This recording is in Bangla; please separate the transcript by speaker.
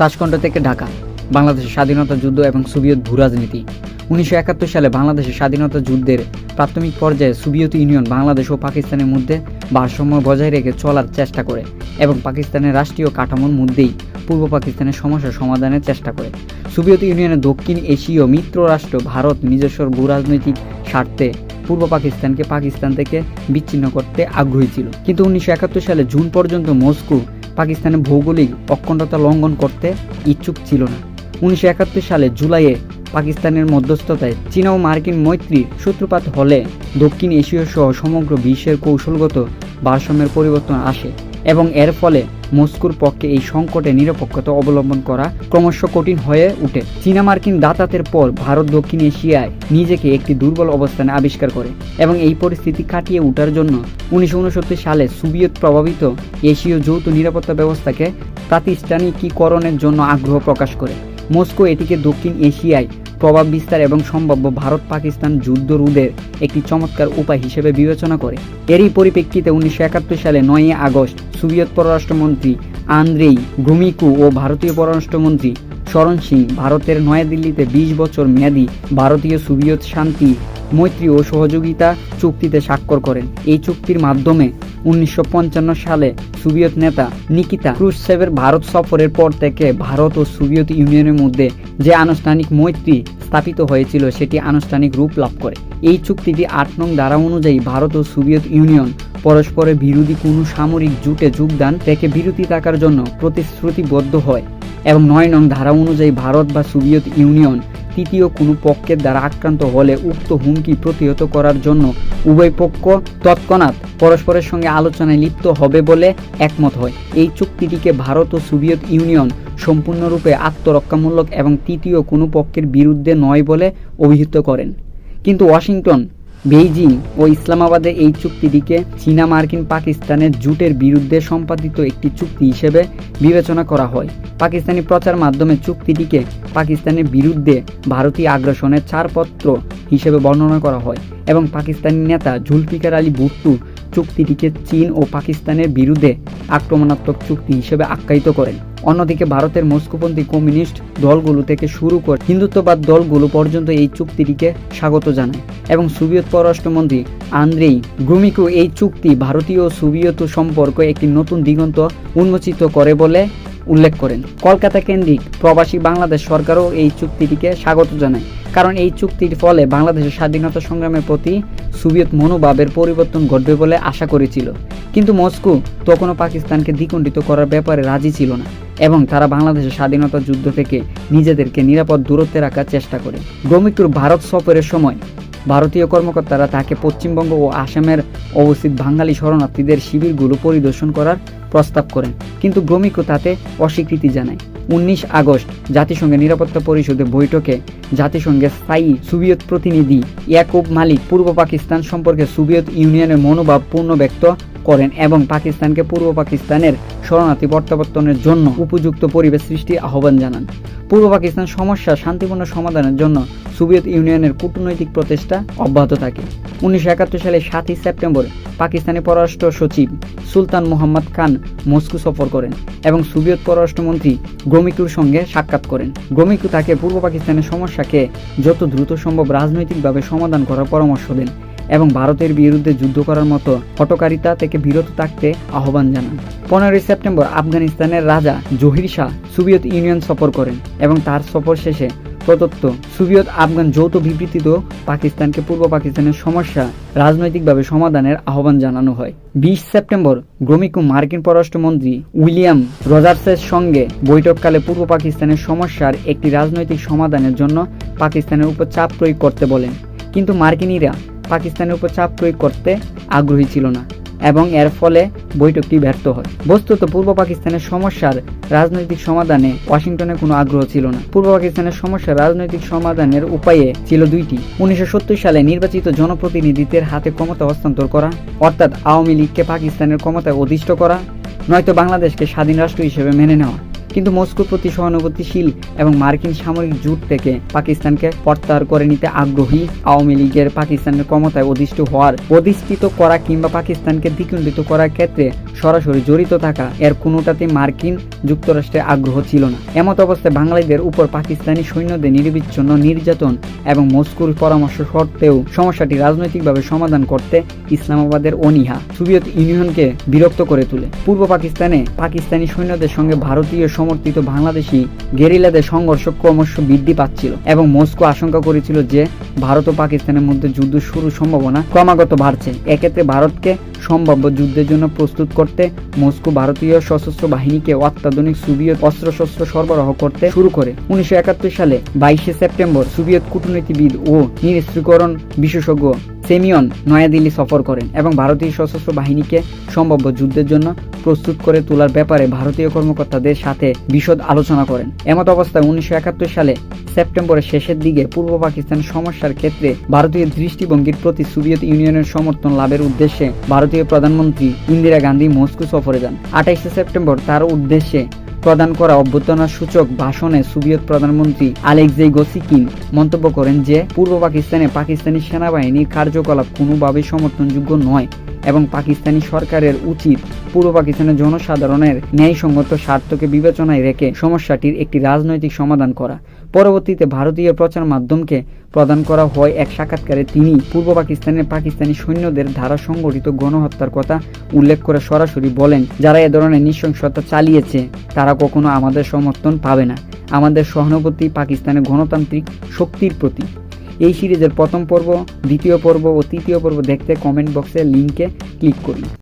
Speaker 1: তাসকণ্ঠ থেকে ঢাকা, বাংলাদেশের স্বাধীনতা যুদ্ধ এবং সোভিয়েত ভূরাজনীতি। উনিশশো একাত্তর সালে বাংলাদেশের স্বাধীনতা যুদ্ধের প্রাথমিক পর্যায়ে সোভিয়েত ইউনিয়ন বাংলাদেশ ও পাকিস্তানের মধ্যে ভারসাম্য বজায় রেখে চলার চেষ্টা করে এবং পাকিস্তানের রাষ্ট্রীয় কাঠামোর মধ্যেই পূর্ব পাকিস্তানের সমস্যা সমাধানের চেষ্টা করে। সোভিয়েত ইউনিয়নের দক্ষিণ এশীয় মিত্র রাষ্ট্র ভারত নিজস্ব ভূরাজনৈতিক স্বার্থে পূর্ব পাকিস্তানকে পাকিস্তান থেকে বিচ্ছিন্ন করতে আগ্রহী ছিল। কিন্তু উনিশশো একাত্তর সালে জুন পর্যন্ত মস্কো পাকিস্তানের ভৌগোলিক অখণ্ডতা লঙ্ঘন করতে ইচ্ছুক ছিল না। উনিশশো একাত্তর সালে জুলাইয়ে পাকিস্তানের মধ্যস্থতায় চীনা ও মার্কিন মৈত্রী সূত্রপাত হলে দক্ষিণ এশীয় সহ সমগ্র বিশ্বের কৌশলগত ভারসাম্যের পরিবর্তন আসে। এবং এর ফলে মস্কোর পক্ষে এই সংকটে নিরপেক্ষতা অবলম্বন করা ক্রমশ কঠিন হয়ে উঠে। চীনা মার্কিন দাতাতের পর ভারত দক্ষিণ এশিয়ায় নিজেকে একটি দুর্বল অবস্থানে আবিষ্কার করে এবং এই পরিস্থিতি কাটিয়ে ওঠার জন্য উনিশশো সালে সোভিয়েত প্রভাবিত এশীয় যৌথ নিরাপত্তা ব্যবস্থাকে প্রাতিষ্ঠানিকীকরণের জন্য আগ্রহ প্রকাশ করে। মস্কো এটিকে দক্ষিণ এশিয়ায় প্রভাব বিস্তার এবং সম্ভাব্য ভারত পাকিস্তান যুদ্ধ রোধের একটি চমৎকার উপায় হিসেবে বিবেচনা করে। এরই পরিপ্রেক্ষিতে উনিশশো একাত্তর সালে নয়ই আগস্ট সোভিয়েত পররাষ্ট্রমন্ত্রী আন্দ্রেই ঘুমিকু ও ভারতীয় পররাষ্ট্রমন্ত্রী শরণ সিং ভারতের নয়াদিল্লিতে বিশ বছর মেয়াদী ভারতীয় সোভিয়েত শান্তি মৈত্রী ও সহযোগিতা চুক্তিতে স্বাক্ষর করেন। এই চুক্তির মাধ্যমে উনিশশো পঞ্চান্ন সালে সোভিয়েত নেতা নিকিতা ক্রুশচেভের ভারত সফরের পর থেকে ভারত ও সোভিয়েত ইউনিয়নের মধ্যে যে আনুষ্ঠানিক মৈত্রী স্থাপিত হয়েছিল, সেটি আনুষ্ঠানিক রূপ লাভ করে। এই চুক্তিটি আট নং ধারা অনুযায়ী ভারত ও সোভিয়েত ইউনিয়ন পরস্পরের বিরোধী কোনো সামরিক জোটে যোগদান থেকে বিরতি থাকার জন্য প্রতিশ্রুতিবদ্ধ হয় এবং নয় নং ধারা অনুযায়ী ভারত বা সোভিয়েত ইউনিয়ন তৃতীয় কোনো পক্ষের দ্বারা আক্রান্ত হলে উক্ত হুমকি প্রতিহত করার জন্য উভয় পক্ষ তৎক্ষণাৎ পরস্পরের সঙ্গে আলোচনায় লিপ্ত হবে বলে একমত হয়। এই চুক্তিটিকে ভারত ও সোভিয়েত ইউনিয়ন সম্পূর্ণরূপে আত্মরক্ষামূলক এবং তৃতীয় কোনো পক্ষের বিরুদ্ধে নয় বলে অভিহিত করেন। কিন্তু ওয়াশিংটন বেইজিং ও ইসলামাবাদের এই চুক্তিটিকে চীনা, মার্কিন, পাকিস্তানের জুটের বিরুদ্ধে সম্পাদিত একটি চুক্তি হিসেবে বিবেচনা করা হয়। পাকিস্তানি প্রচার মাধ্যমে চুক্তিটিকে পাকিস্তানের বিরুদ্ধে ভারতীয় আগ্রাসনের ছাড়পত্র হিসেবে বর্ণনা করা হয় এবং পাকিস্তানি নেতা জুলফিকার আলী ভুট্টু চুক্তিটিকে চীন ও পাকিস্তানের বিরুদ্ধে আক্রমণাত্মক চুক্তি হিসেবে আখ্যায়িত করেন। অন্যদিকে ভারতের মস্কোপন্থী কমিউনিস্ট দলগুলো থেকে শুরু করে হিন্দুত্ববাদ দলগুলো পর্যন্ত এই চুক্তিটিকে স্বাগত জানায় এবং সোভিয়েত পররাষ্ট্রমন্ত্রী আন্দ্রেই গ্রুমিকো এই চুক্তি ভারতীয় সোভিয়েত সম্পর্ক একটি নতুন দিগন্ত উন্মোচিত করে বলে উল্লেখ করেন। কলকাতা কেন্দ্রিক প্রবাসী বাংলাদেশ সরকারও এই চুক্তিটিকে স্বাগত জানায়। কারণ এই চুক্তির ফলে বাংলাদেশের স্বাধীনতা সংগ্রামের প্রতি সোভিয়েত মনোভাবের পরিবর্তন ঘটবে বলে আশা করেছিল। কিন্তু মস্কো তখনও পাকিস্তানকে দ্বিখণ্ডিত করার ব্যাপারে রাজি ছিল না এবং তারা বাংলাদেশের স্বাধীনতা যুদ্ধ থেকে নিজেদেরকে নিরাপদ দূরত্বে রাখার চেষ্টা করে। গ্রমিকুর ভারত সফরের সময় ভারতীয় কর্মকর্তারা তাকে পশ্চিমবঙ্গ ও আসামের অবস্থিত বাঙালি শরণার্থীদের শিবিরগুলো পরিদর্শন করার প্রস্তাব করেন। কিন্তু গ্রমিকো তাতে অস্বীকৃতি জানায়। উনিশ আগস্ট জাতিসংঘের নিরাপত্তা পরিষদের বৈঠকে জাতিসংঘের স্থায়ী সোভিয়েত প্রতিনিধি ইয়াকুব মালিক পূর্ব পাকিস্তান সম্পর্কে সোভিয়েত ইউনিয়নের মনোভাব পূর্ণ ব্যক্ত করেন এবং পাকিস্তানকে পূর্ব পাকিস্তানের শরণার্থী প্রত্যাবর্তনের জন্য উপযুক্ত পরিবেশ সৃষ্টি আহ্বান জানান। পূর্ব পাকিস্তান সমস্যা শান্তিপূর্ণ সমাধানের জন্য সোভিয়েত ইউনিয়নের কূটনৈতিক প্রচেষ্টা অব্যাহত থাকে। উনিশশো সালের সাতই সেপ্টেম্বর পাকিস্তানি পররাষ্ট্র সচিব সুলতান মোহাম্মদ খান মস্কো সফর করেন এবং সোভিয়েত পররাষ্ট্রমন্ত্রী গ্রমিকুর সঙ্গে সাক্ষাৎ করেন। গ্রমিকু তাকে পূর্ব পাকিস্তানের সমস্যাকে যত দ্রুত সম্ভব রাজনৈতিকভাবে সমাধান করার পরামর্শ দেন এবং ভারতের বিরুদ্ধে যুদ্ধ করার মতো হটকারিতা থেকে বিরত থাকতে আহ্বান জানান। পনেরোই সেপ্টেম্বর আফগানিস্তানের রাজা জহির শাহ সোভিয়েত ইউনিয়ন সফর করেন এবং তার সফর শেষে প্রদত্ত সোভিয়েত আফগান যৌথ বিবৃতিতেও পাকিস্তানকে পূর্ব পাকিস্তানের সমস্যা রাজনৈতিকভাবে সমাধানের আহ্বান জানানো হয়। বিশ সেপ্টেম্বর গ্রমিকু মার্কিন পররাষ্ট্রমন্ত্রী উইলিয়াম রজার্সের সঙ্গে বৈঠককালে পূর্ব পাকিস্তানের সমস্যার একটি রাজনৈতিক সমাধানের জন্য পাকিস্তানের উপর চাপ প্রয়োগ করতে বলেন। কিন্তু মার্কিনিরা পাকিস্তানের উপর চাপ প্রয়োগ করতে আগ্রহী ছিল না। এবং এর ফলে বৈঠকটি ব্যর্থ হয়। বস্তুত পূর্ব পাকিস্তানের সমস্যার রাজনৈতিক সমাধানে ওয়াশিংটনের কোনো আগ্রহ ছিল না। পূর্ব পাকিস্তানের সমস্যার রাজনৈতিক সমাধানের উপায়ে ছিল দুইটি। উনিশশো সত্তর সালে নির্বাচিত জনপ্রতিনিধিদের হাতে ক্ষমতা হস্তান্তর করা, অর্থাৎ আওয়ামী লীগকে পাকিস্তানের ক্ষমতায় অধিষ্ঠ করা, নয়তো বাংলাদেশকে স্বাধীন রাষ্ট্র হিসেবে মেনে নেওয়া। কিন্তু মস্কোর প্রতি সহানুভূতিশীল এবং মার্কিন সামরিক জোট থেকে পাকিস্তানকে প্রত্যাহার করে নিতে আগ্রহী আওয়ামী লীগের পাকিস্তানের ক্ষমতায় অধিষ্ঠ হওয়ার অধিষ্ঠিত করা কিংবা পাকিস্তানকে দ্বিখণ্ডিত করার ক্ষেত্রে সরাসরি জড়িত থাকা এর কোনোটাতে মার্কিন যুক্তরাষ্ট্রের আগ্রহ ছিল না। এমত অবস্থায় বাঙালিদের উপর পাকিস্তানি সৈন্যদের নির্বিচ্ছন্ন নির্যাতন এবং মস্কোর পরামর্শ সত্ত্বেও সমস্যাটি রাজনৈতিকভাবে সমাধান করতে ইসলামাবাদের অনীহা সোভিয়েত ইউনিয়নকে বিরক্ত করে তোলে। পূর্ব পাকিস্তানে পাকিস্তানি সৈন্যদের সঙ্গে ভারতীয় সমর্থিত বাংলাদেশি গেরিলাদের সংঘর্ষ ক্রমশ বৃদ্ধি পাচ্ছিল এবং মস্কো আশঙ্কা করেছিল যে ভারত ও পাকিস্তানের মধ্যে যুদ্ধ শুরুর সম্ভাবনা ক্রমাগত বাড়ছে। এক্ষেত্রে ভারতকে সম্ভাব্য যুদ্ধের জন্য প্রস্তুত করতে মস্কো ভারতীয় সশস্ত্র বাহিনীকে অত্যাধুনিক সোভিয়েত অস্ত্রশস্ত্র সরবরাহ করতে শুরু করে। উনিশশো একাত্তর সালে বাইশে সেপ্টেম্বর সোভিয়েত কূটনীতিবিদ ও নিরস্ত্রীকরণ বিশেষজ্ঞ সেমিয়ন নয়াদিল্লি সফর করেন এবং ভারতীয় সশস্ত্র বাহিনীকে সম্ভাব্য যুদ্ধের জন্য প্রস্তুত করে তোলার ব্যাপারে ভারতীয় কর্মকর্তাদের সাথে বিশদ আলোচনা করেন। এমত অবস্থায় উনিশশো একাত্তর সালে সেপ্টেম্বরের শেষের দিকে পূর্ব পাকিস্তান সমস্যার ক্ষেত্রে ভারতীয় দৃষ্টিভঙ্গির প্রতি সোভিয়েত ইউনিয়নের সমর্থন লাভের উদ্দেশ্যে ভারতীয় প্রধানমন্ত্রী ইন্দিরা গান্ধী মস্কো সফরে যান। আঠাইশে সেপ্টেম্বর তার উদ্দেশ্যে প্রদান করা অভ্যর্থনা সূচক ভাষণে সোভিয়েত প্রধানমন্ত্রী আলেকজেই গোসিকিন মন্তব্য করেন যে, পূর্ব পাকিস্তানে পাকিস্তানি সেনাবাহিনীর কার্যকলাপ কোনোভাবেই সমর্থনযোগ্য নয়। এবং পাকিস্তানি সরকারের উচিত পূর্ব পাকিস্তানের জনসাধারণের ন্যায়সঙ্গত স্বার্থকে বিবেচনায় রেখে সমস্যাটির একটি রাজনৈতিক সমাধান করা। পরবর্তীতে ভারতীয় প্রচার মাধ্যমকে প্রদান করা হয় এক সাক্ষাৎকারে তিনি পূর্ব পাকিস্তানের পাকিস্তানি সৈন্যদের দ্বারা সংগঠিত গণহত্যার কথা উল্লেখ করে সরাসরি বলেন, যারা এ ধরনের নৃশংসতা চালিয়েছে, তারা কখনো আমাদের সমর্থন পাবে না। আমাদের সহানুভূতি পাকিস্তানের গণতান্ত্রিক শক্তির প্রতি। এই সিরিজের প্রথম পর্ব, দ্বিতীয় পর্ব ও তৃতীয় পর্ব দেখতে কমেন্ট বক্সের লিঙ্কে ক্লিক করুন।